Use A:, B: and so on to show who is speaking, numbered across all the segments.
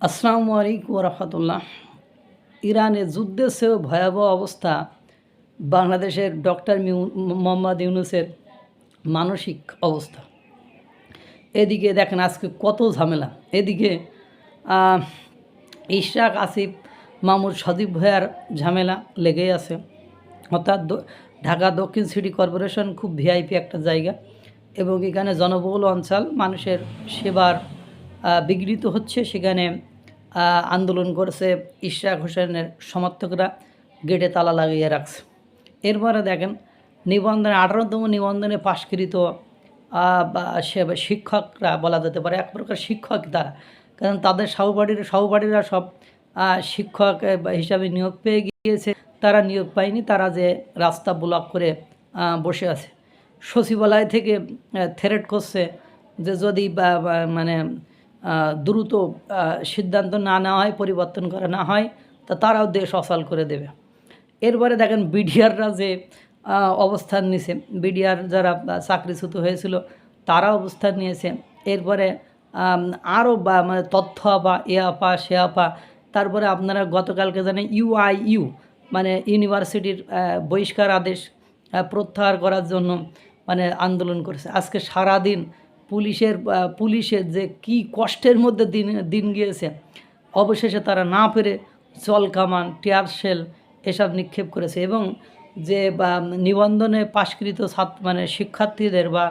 A: আসসালামু আলাইকুম রহমতুল্লাহ। ইরানে যুদ্ধের চেয়েও ভয়াবহ অবস্থা। বাংলাদেশের ডক্টর মোহাম্মদ ইউনুসের মানসিক অবস্থা। এদিকে দেখেন আজকে কত ঝামেলা। এদিকে ইশরাক, আসিফ মামুর সদীপ ভয়ার ঝামেলা লেগেই আছে। অর্থাৎ ঢাকা দক্ষিণ সিটি কর্পোরেশন খুব ভিআইপি একটা জায়গা এবং এখানে জনবহুল অঞ্চল মানুষের সেবার বিঘ্নিত হচ্ছে। সেখানে আন্দোলন করেছে ইশরাক হোসেনের সমর্থকরা। গেটে তালা লাগিয়ে রাখছে। এরপরে দেখেন, নিবন্ধনে, আঠারোতম নিবন্ধনে পাশকৃত শিক্ষকরা বলা যেতে পারে, এক প্রকার শিক্ষক তারা। কারণ তাদের সহপাঠীর সহপাঠীরা সব শিক্ষক হিসাবে নিয়োগ পেয়ে গিয়েছে। তারা নিয়োগ পায়নি, তারা যে রাস্তা ব্লক করে বসে আছে। সচিবালয় থেকে থ্রেট করছে যে যদি মানে দ্রুত সিদ্ধান্ত না নেওয়া হয়, পরিবর্তন করা না হয়, তা তারাও দেশ অচল করে দেবে। এরপরে দেখেন বিডিআররা যে অবস্থান নিয়েছে বিডিআর যারা চাকরিচ্যুত হয়েছিল তারা অবস্থান নিয়েছে। এরপরে আরও বা মানে তথ্য আপা, এ আপা, সে আপা, তারপরে আপনারা গতকালকে জানেন ইউআইইউ মানে ইউনিভার্সিটির বহিষ্কার আদেশ প্রত্যাহার করার জন্য মানে আন্দোলন করেছে। আজকে সারাদিন পুলিশের পুলিশের যে কি কষ্টের মধ্যে দিন দিন গিয়েছে, অবশেষে তারা না পেরে জল কামান, টিয়ার শেল এসব নিক্ষেপ করেছে এবং যে, বা, নিবন্ধনে পাশকৃত ছাত্র মানে শিক্ষার্থীদের বা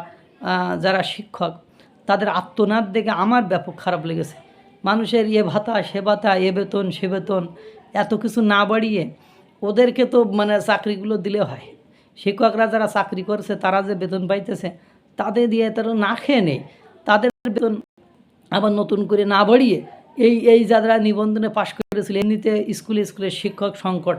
A: যারা শিক্ষক, তাদের আত্মনাদ দেখে আমার ব্যাপক খারাপ লেগেছে। মানুষের এ ভাতা, সে ভাতা, এ বেতন, সে বেতন, এত কিছু না বাড়িয়ে ওদেরকে তো মানে চাকরিগুলো দিলে হয়। শিক্ষকরা যারা চাকরি করছে, তারা যে বেতন পাইতেছে তাদের দিয়ে তারা না খেয়ে নেই। তাদের বেতন আবার নতুন করে না বাড়িয়ে এই এই যারা নিবন্ধনে পাশ করেছিল, এমনিতে স্কুলে স্কুলে শিক্ষক সংকট।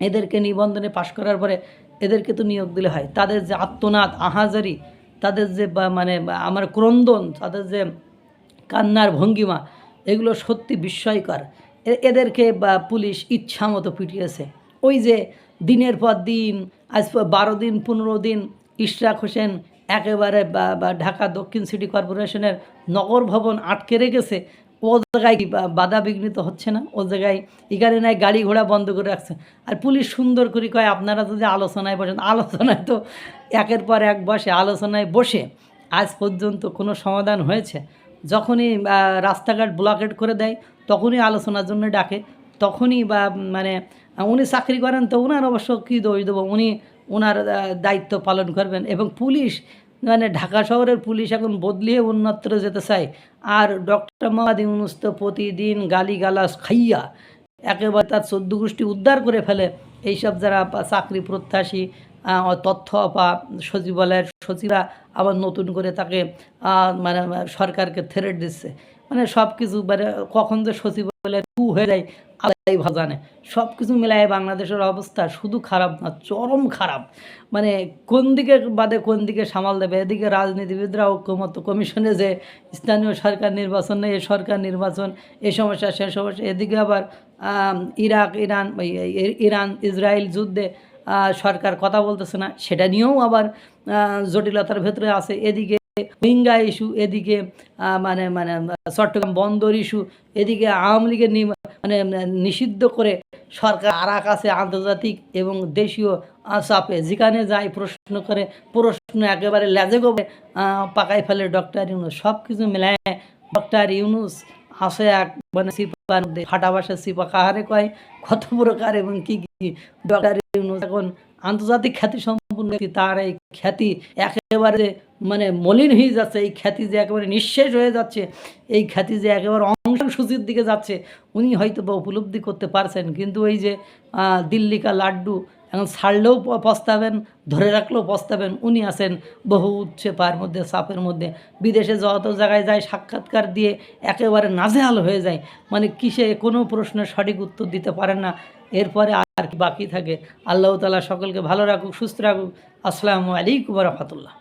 A: এদেরকে নিবন্ধনে পাশ করার পরে এদেরকে তো নিয়োগ দিলে হয়। তাদের যে আত্মনাদ, আহাজারি, তাদের যে মানে আমার ক্রন্দন, তাদের যে কান্নার ভঙ্গিমা, এগুলো সত্যি বিস্ময়কর। এদেরকে পুলিশ ইচ্ছা মতো পিটিয়েছে। ওই যে দিনের পর দিন, আজ বারো দিন, পনেরো দিন ইশরাক হোসেন একেবারে ঢাকা দক্ষিণ সিটি কর্পোরেশনের নগর ভবন আটকে রেখেছে, ও জায়গায় বাধা বিঘ্নিত হচ্ছে না? ও জায়গায় এখানে নাই, গাড়ি ঘোড়া বন্ধ করে রাখছে। আর পুলিশ সুন্দর করে কয়, আপনারা যদি আলোচনায় বসেন, আলোচনায় তো একের পর এক বসে, আলোচনায় বসে আজ পর্যন্ত কোনো সমাধান হয়েছে। যখনই রাস্তাঘাট ব্লকেট করে দেয়, তখনই আলোচনার জন্য ডাকে, তখনই বা মানে উনি চাকরি করেন তো ওনার অবশ্য কী দোষ দেবো? উনি ওনার দায়িত্ব পালন করবেন এবং পুলিশ মানে ঢাকা শহরের পুলিশ এখন বদলিয়ে অন্যত্র যেতে চায়। আর ডক্টর মাদি ইউনুস তো প্রতিদিন গালিগালাস খাইয়া একেবারে তার চোদ্দ গোষ্ঠী উদ্ধার করে ফেলে। এইসব যারা চাকরি প্রত্যাশী তথ্য পা সচিবালয়ের সচিবরা আবার নতুন করে তাকে মানে সরকারকে থ্রেট দিচ্ছে। মানে সব কিছু মানে কখন যে সচিবালয় টু হয়ে যায় আলাই জানে। সব কিছু মিলায় বাংলাদেশের অবস্থা শুধু খারাপ না, চরম খারাপ। মানে কোন দিকে বাদে কোন দিকে সামাল দেবে? এদিকে রাজনীতিবিদরা ঐক্যমত্য কমিশনে যে স্থানীয় সরকার নির্বাচন নেই, এ সরকার নির্বাচন, এ সমস্যা, সে সমস্যা, এদিকে আবার ইরাক, ইরান ইরান, ইসরায়েল যুদ্ধে সরকার কথা বলতেছে না, সেটা নিয়েও আবার জটিলতার ভেতরে আছে। এদিকে রোহিঙ্গা ইস্যু, এদিকে মানে মানে চট্টগ্রাম বন্দর ইস্যু, এদিকে আওয়ামী লীগের মানে নিষিদ্ধ করে সরকার আর কাছে আন্তর্জাতিক এবং দেশীয় চাপে। যেখানে যায় প্রশ্ন করে, প্রশ্ন একেবারে লেজে গোবে পাকাই ফেলে ডক্টর ইউনুস। সব কিছু মিলায় ডক্টর ইউনুস আসে এক মানে সিপার সিপা কাহারে কয়, কত প্রকার এবং কি কি ডক্টর এখন আন্তর্জাতিক খ্যাতি সম্পূর্ণ তার এই খ্যাতি একেবারে মানে মলিন হয়ে যাচ্ছে। এই খ্যাতি যে একেবারে নিঃশেষ হয়ে যাচ্ছে, এই খ্যাতি যে একেবারে অংশসূচির দিকে যাচ্ছে, উনি হয়তো বা উপলব্ধি করতে পারছেন। কিন্তু ওই যে দিল্লিকা লাড্ডু এখন ছাড়লেও পস্তাবেন, ধরে রাখলেও পস্তাবেন, উনি আছেন বহু উচ্ছে পায়ের মধ্যে, চাপের মধ্যে। বিদেশে যত জায়গায় যায়, সাক্ষাৎকার দিয়ে একেবারে নাজেহাল হয়ে যায়। মানে কিসে কোনো প্রশ্নের সঠিক উত্তর দিতে পারেন না। এরপরে আর কি বাকি থাকে। আল্লাহ তালা সকলকে ভালো রাখুক সুস্থ রাখুক। আসসালামু আলাইকুম রহমতুল্লাহ।